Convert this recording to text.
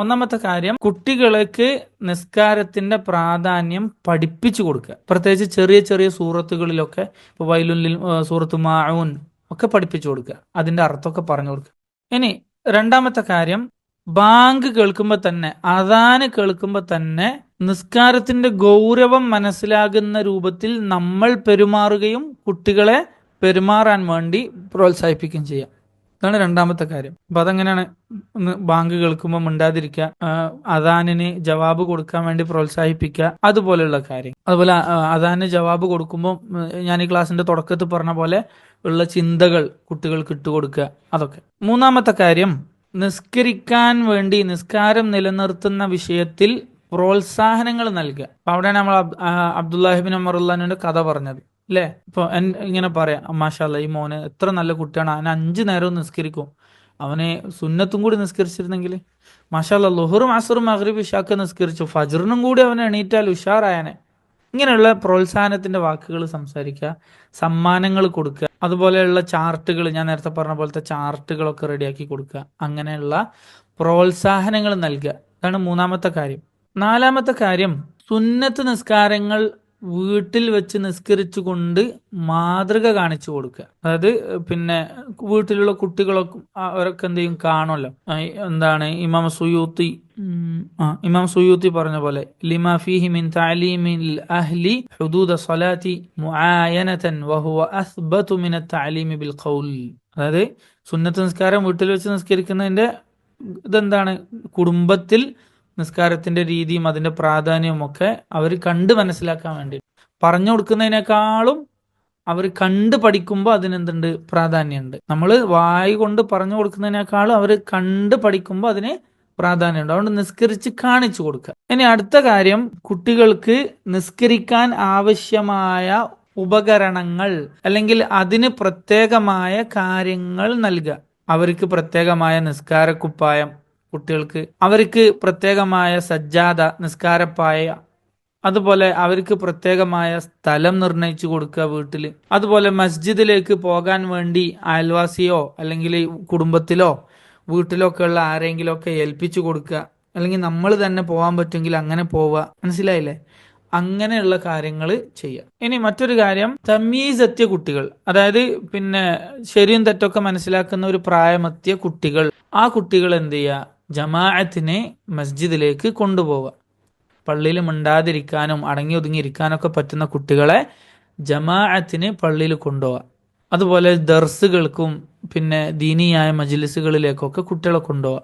ഒന്നാമത്തെ കാര്യം കുട്ടികൾക്ക് നിസ്കാരത്തിന്റെ പ്രാധാന്യം പഠിപ്പിച്ചു കൊടുക്കുക. പ്രത്യേകിച്ച് ചെറിയ ചെറിയ സൂറത്തുകളിലൊക്കെ ഇപ്പൊ വൈലുല്ലിൽ ഏഹ് സൂറത്ത് മാഊൻ ഒക്കെ പഠിപ്പിച്ചു കൊടുക്കുക. അതിന്റെ അർത്ഥമൊക്കെ പറഞ്ഞു കൊടുക്കുക. ഇനി രണ്ടാമത്തെ കാര്യം ബാങ്ക് കേൾക്കുമ്പോൾ തന്നെ അതാന് കേൾക്കുമ്പോൾ തന്നെ നിസ്കാരത്തിന്റെ ഗൗരവം മനസ്സിലാകുന്ന രൂപത്തിൽ നമ്മൾ പെരുമാറുകയും കുട്ടികളെ പെരുമാറാൻ വേണ്ടി പ്രോത്സാഹിപ്പിക്കുകയും ചെയ്യാം. ഇതാണ് രണ്ടാമത്തെ കാര്യം. അപ്പൊ അതെങ്ങനെയാണ് ബാങ്ക് കേൾക്കുമ്പോൾ മിണ്ടാതിരിക്കുക അദാനിന് ജവാബ് കൊടുക്കാൻ വേണ്ടി പ്രോത്സാഹിപ്പിക്കുക അതുപോലെയുള്ള കാര്യം അതുപോലെ അദാനിന് അദാന് ജവാബ് കൊടുക്കുമ്പോൾ ഞാൻ ഈ ക്ലാസ്സിന്റെ തുടക്കത്തിൽ പറഞ്ഞ പോലെ ഉള്ള ചിന്തകൾ കുട്ടികൾക്ക് ഇട്ടുകൊടുക്കുക അതൊക്കെ. മൂന്നാമത്തെ കാര്യം നിസ്കരിക്കാൻ വേണ്ടി നിസ്കാരം നിലനിർത്തുന്ന വിഷയത്തിൽ പ്രോത്സാഹനങ്ങൾ നൽകുക. അപ്പൊ അവിടെയാണ് നമ്മൾ അബ്ദുല്ലാഹിബിൻ അമറുല്ലാനുവിന്റെ കഥ പറഞ്ഞത്. അല്ലേ ഇപ്പൊ ഇങ്ങനെ പറയാം മാഷാല്ല ഈ മോന് എത്ര നല്ല കുട്ടിയാണ്. അവൻ അഞ്ചു നേരവും നിസ്കരിക്കും. അവനെ സുന്നത്തും കൂടി നിസ്കരിച്ചിരുന്നെങ്കിൽ മാഷാല്ല ലൊഹറും അസറും മഹ്രീബ് ഇഷാക്ക് നിസ്കരിച്ചു. ഫജറിനും കൂടി അവനെ എണീറ്റാൽ ഉഷാറായനെ. ഇങ്ങനെയുള്ള പ്രോത്സാഹനത്തിന്റെ വാക്കുകൾ സംസാരിക്കുക സമ്മാനങ്ങൾ കൊടുക്കുക അതുപോലെയുള്ള ചാർട്ടുകൾ ഞാൻ നേരത്തെ പറഞ്ഞ പോലത്തെ ചാർട്ടുകളൊക്കെ റെഡിയാക്കി കൊടുക്കുക. അങ്ങനെയുള്ള പ്രോത്സാഹനങ്ങൾ നൽകുക. ഇതാണ് മൂന്നാമത്തെ കാര്യം. നാലാമത്തെ കാര്യം സുന്നത്ത് നിസ്കാരങ്ങൾ വീട്ടിൽ വെച്ച് നിസ്കരിച്ചുകൊണ്ട് മാതൃക കാണിച്ചു കൊടുക്കുക. അതായത് പിന്നെ വീട്ടിലുള്ള കുട്ടികളൊക്കെ അവരൊക്കെ എന്ത് ചെയ്യും? കാണുമല്ലോ. എന്താണ് ഇമാം സുയൂത്തി ഇമാം സുയൂത്തി പറഞ്ഞ പോലെ ലിമാ ഫീഹി മിൻ തഅലീമിൽ അഹ്ലി ഹുദൂദ മുആയനതൻ വഹുവ അസ്ബതു തഅലീമി ബിൽ ഖൗൽ. അതായത് സുന്നത്ത് നിസ്കാരം വീട്ടിൽ വെച്ച് നിസ്കരിക്കുന്നതിന്റെ ഇതെന്താണ്? കുടുംബത്തിൽ നിസ്കാരത്തിന്റെ രീതിയും അതിന്റെ പ്രാധാന്യവും ഒക്കെ അവർ കണ്ട് മനസ്സിലാക്കാൻ വേണ്ടി. പറഞ്ഞു കൊടുക്കുന്നതിനേക്കാളും അവർ കണ്ട് പഠിക്കുമ്പോൾ അതിനെന്തുണ്ട്? പ്രാധാന്യമുണ്ട്. നമ്മൾ വായി കൊണ്ട് പറഞ്ഞു കൊടുക്കുന്നതിനേക്കാളും അവർ കണ്ട് പഠിക്കുമ്പോൾ അതിന് പ്രാധാന്യമുണ്ട്. അതുകൊണ്ട് നിസ്കരിച്ച് കാണിച്ചു കൊടുക്കുക. ഇനി അടുത്ത കാര്യം കുട്ടികൾക്ക് നിസ്കരിക്കാൻ ആവശ്യമായ ഉപകരണങ്ങൾ അല്ലെങ്കിൽ അതിന് പ്രത്യേകമായ കാര്യങ്ങൾ നൽകുക. അവർക്ക് പ്രത്യേകമായ നിസ്കാരക്കുപ്പായം കുട്ടികൾക്ക് അവർക്ക് പ്രത്യേകമായ സജ്ജാത നിസ്കാരപ്പായ അതുപോലെ അവർക്ക് പ്രത്യേകമായ സ്ഥലം നിർണയിച്ചു കൊടുക്കുക വീട്ടിൽ അതുപോലെ മസ്ജിദിലേക്ക് പോകാൻ വേണ്ടി അയൽവാസിയോ അല്ലെങ്കിൽ കുടുംബത്തിലോ വീട്ടിലൊക്കെ ഉള്ള ആരെങ്കിലും ഒക്കെ ഏൽപ്പിച്ചു കൊടുക്കുക. അല്ലെങ്കിൽ നമ്മൾ തന്നെ പോകാൻ പറ്റുമെങ്കിൽ അങ്ങനെ പോവുക. മനസ്സിലായില്ലേ? അങ്ങനെയുള്ള കാര്യങ്ങൾ ചെയ്യുക. ഇനി മറ്റൊരു കാര്യം തമീസ് എത്തിയ കുട്ടികൾ. അതായത് പിന്നെ ശരിയും തെറ്റൊക്കെ മനസ്സിലാക്കുന്ന ഒരു പ്രായമെത്തിയ കുട്ടികൾ. ആ കുട്ടികൾ എന്ത് ചെയ്യുക? ജമാഅത്തിനെ മസ്ജിദിലേക്ക് കൊണ്ടുപോവുക. പള്ളിയിൽ മിണ്ടാതിരിക്കാനും അടങ്ങി ഒതുങ്ങിയിരിക്കാനൊക്കെ പറ്റുന്ന കുട്ടികളെ ജമാഅത്തിന് പള്ളിയിൽ കൊണ്ടുപോവുക. അതുപോലെ ദർസുകൾക്കും പിന്നെ ദീനിയായ മജ്ലിസുകളിലേക്കൊക്കെ കുട്ടികളെ കൊണ്ടുപോവുക.